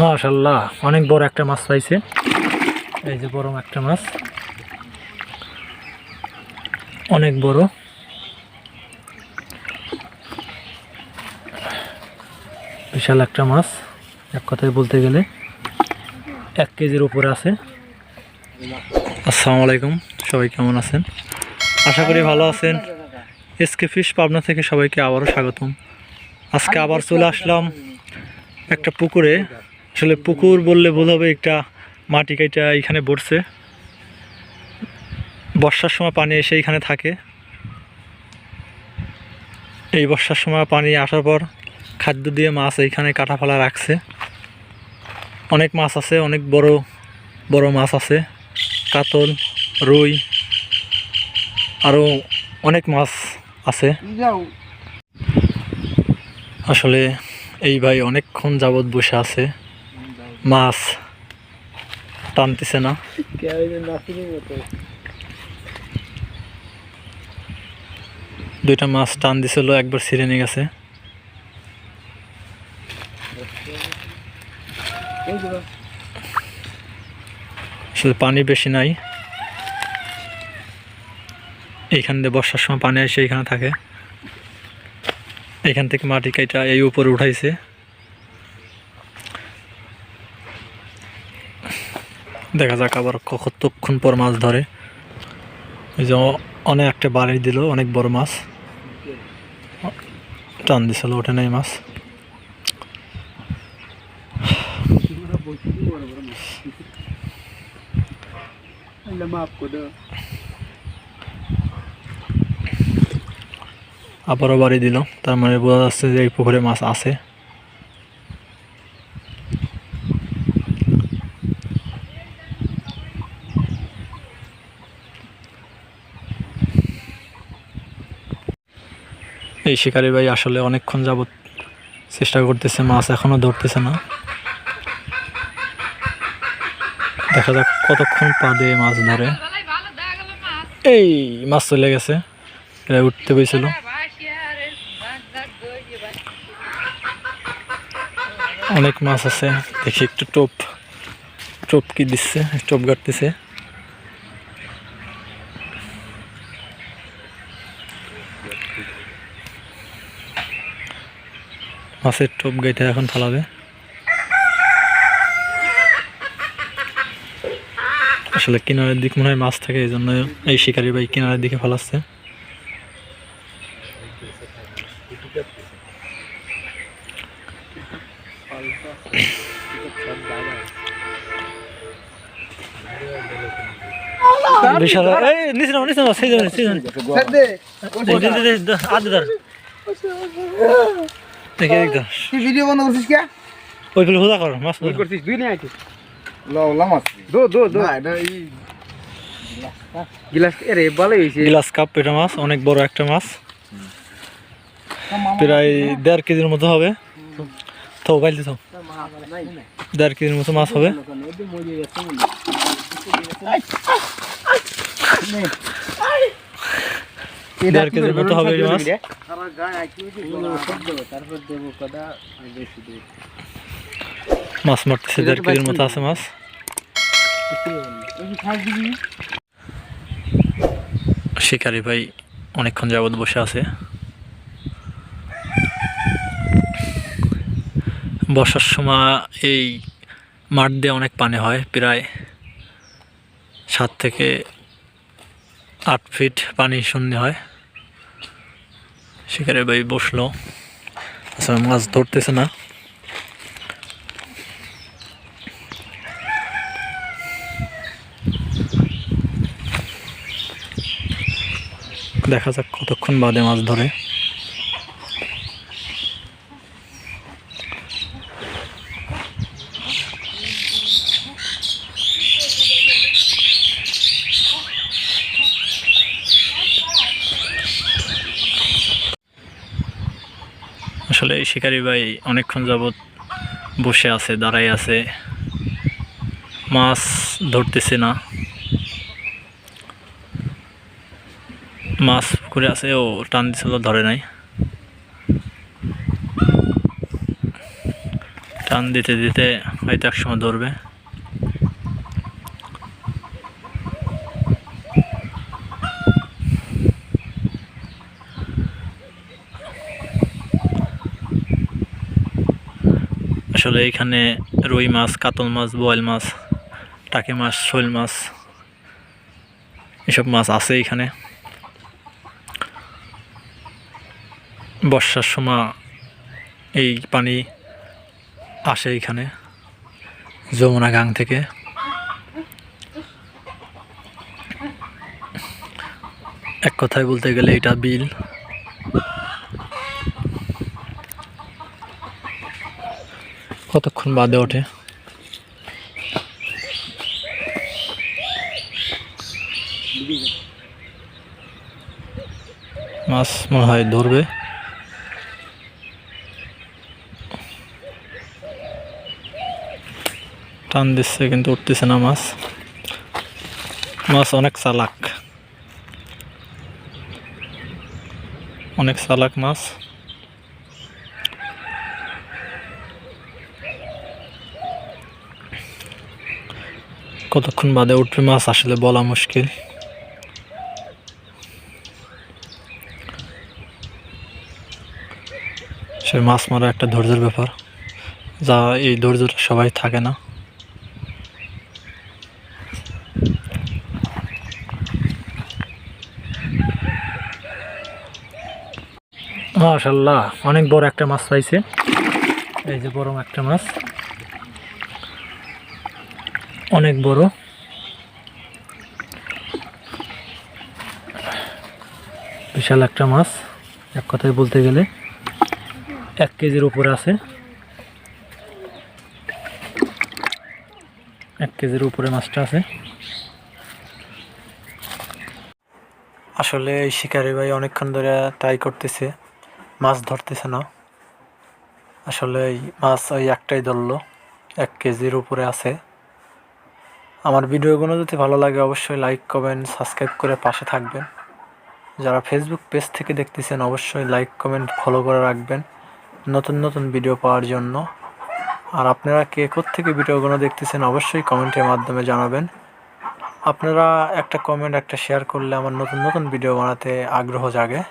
মাশাল্লাহ অনেক বড় একটা মাছ পাইছে। এই যে বড় একটা মাছ। অনেক বড়। বিশাল একটা মাছ এক কথায় বলতে গেলে। এক কেজির উপরে আছে। আসসালামু আলাইকুম সবাই কেমন আছেন? আশা করি ভালো আছেন। এসকে ফিশ পাবনা থেকে সবাইকে আবারও স্বাগতম। আজকে আবার চলে আসলাম একটা পুকুরে। আসলে পুকুর বললে ভুল হবে একটা মাটি কাইটা এখানে পড়ছে বর্ষার সময় পানি এসে এখানে থাকে। এই বর্ষার সময় পানি আসার পর খাদ্য দিয়ে মাছ এইখানে কাটা ফেলা রাখছে। অনেক মাছ আছে, অনেক বড় বড় মাছ আছে। কাতল, রুই, আরও অনেক মাছ আছে। আসলে এই ভাই অনেকক্ষণ যাবৎ বসে আছে। মাছ টানতেছে না। দুইটা মাছ টান দিছিল, একবার ছিঁড়ে নিয়ে গেছে। আসলে পানি বেশি নাই। এইখান দিয়ে বর্ষার সময় পানি এসে এইখানে থাকে। এইখান থেকে মাটি কাইটা এই উপরে উঠাইছে। দেখা যাক আবার কতক্ষণ পর মাছ ধরে। এই যে অনেক একটা বাড়ি দিল, অনেক বড় মাছ। টান দিছিল, ওঠে নাই মাছ। আবারও বাড়ি দিল। তার মানে বোঝা যাচ্ছে যে এই পুকুরে মাছ আছে। এই শিকারি ভাই আসলে অনেকক্ষণ যাবত চেষ্টা করতেছে, মাছ এখনও ধরতেছে না। দেখা যাক কতক্ষণ পা দিয়ে মাছ ধরে। এই, মাছ চলে গেছে। উঠতে পেয়েছিল অনেক মাছ আছে। দেখি একটু টোপ টোপ কি দিচ্ছে, টোপ গাড়তেছে। মাছের টোপ গাইতে এখন ফালাবে। আসলে কিনারের দিক মনে হয় মাছ থাকে, এই জন্য এই শিকারি ভাই কিনারের দিকে ফালাচ্ছে। বিশাল এই নিচে নাও নিচে নাও সেই যাবে সেই যাবে আদে ধর। দেখে দেখ ধর ভিডিও বন্ধ করছিস কে? ওই ফেলে হুদা কর মাছ ধর। করছিস দুই না আইতে লাম আছে দো দো দো। না এটা এই গিলাস এরে ভালোই হইছে। গ্লাস কাপ এটা মাছ অনেক বড় একটা মাছ। প্রায় দেড় কেজির মতো হবে। তো গাইলে তো দেড় কেজির মতো মাছ হবে। দেড় কেজির মতো হবে মাছ মারতেছে দেড় কেজির মতো আছে মাছ। শিকারি ভাই অনেকক্ষণ যাবৎ বসে আছে। বর্ষার সময় এই মাঠ দিয়ে অনেক পানি হয়, প্রায় সাত থেকে আট ফিট পানি শূন্য হয়। শিকারি ভাই বসল। আচ্ছা মাছ ধরতেছে না। দেখা যাক কতক্ষণ বাদে মাছ ধরে। আসলে শিকারি ভাই অনেকক্ষণ যাবৎ বসে আছে দাঁড়াই আছে। মাছ ধরতেছে না। মাছ পুকুরে আছে, ও টান দিছিল, ধরে নাই। টান দিতে দিতে হয়তো একসময় ধরবে। আসলে এখানে রুই মাছ, কাতল মাছ, বোয়াল মাছ, টাকি মাছ, শোল মাছ, এসব মাছ আছে এখানে। বর্ষার সময় এই পানি আসে এখানে, যমুনা গাং থেকে। এক কথায় বলতে গেলে এটা বিল। কতক্ষণ বাদে ওঠে। মাছ মনে হয় ধরবে। টান দিচ্ছে কিন্তু উঠতেছে না মাছ। মাছ অনেক চালাক। অনেক চালাক মাছ। কতক্ষণ বাদে উঠবে মাছ আসলে বলা মুশকিল। সে মাছ মারা একটা ধৈর্যের ব্যাপার। যা এই ধৈর্যটা সবাই থাকে না। মাশাল্লাহ, অনেক বড় একটা মাছ পাইছে। এই যে বড় একটা মাছ। অনেক বড়। বিশাল একটা মাছ, এক কথায় বলতে গেলে। এক কেজির উপরে আছে। এক কেজির উপরে মাছটা আছে। আসলে এই শিকারি ভাই অনেকক্ষণ ধরে ট্রাই করতেছে, মাছ ধরতেছে না। আসলে মাছ ওই একটাই ধরলো, এক কেজির উপরে আছে। আমার ভিডিওগুলো যদি ভালো লাগে অবশ্যই লাইক, কমেন্ট, সাবস্ক্রাইব করে পাশে থাকবেন। যারা ফেসবুক পেজ থেকে দেখতেছেন, অবশ্যই লাইক, কমেন্ট ফলো করে রাখবেন নতুন নতুন ভিডিও পাওয়ার জন্য। আর আপনারা কে থেকে ভিডিওগুলো দেখতেছেন, অবশ্যই কমেন্টের মাধ্যমে জানাবেন। আপনারা একটা কমেন্ট একটা শেয়ার করলে আমার নতুন নতুন ভিডিও বানাতে আগ্রহ জাগে।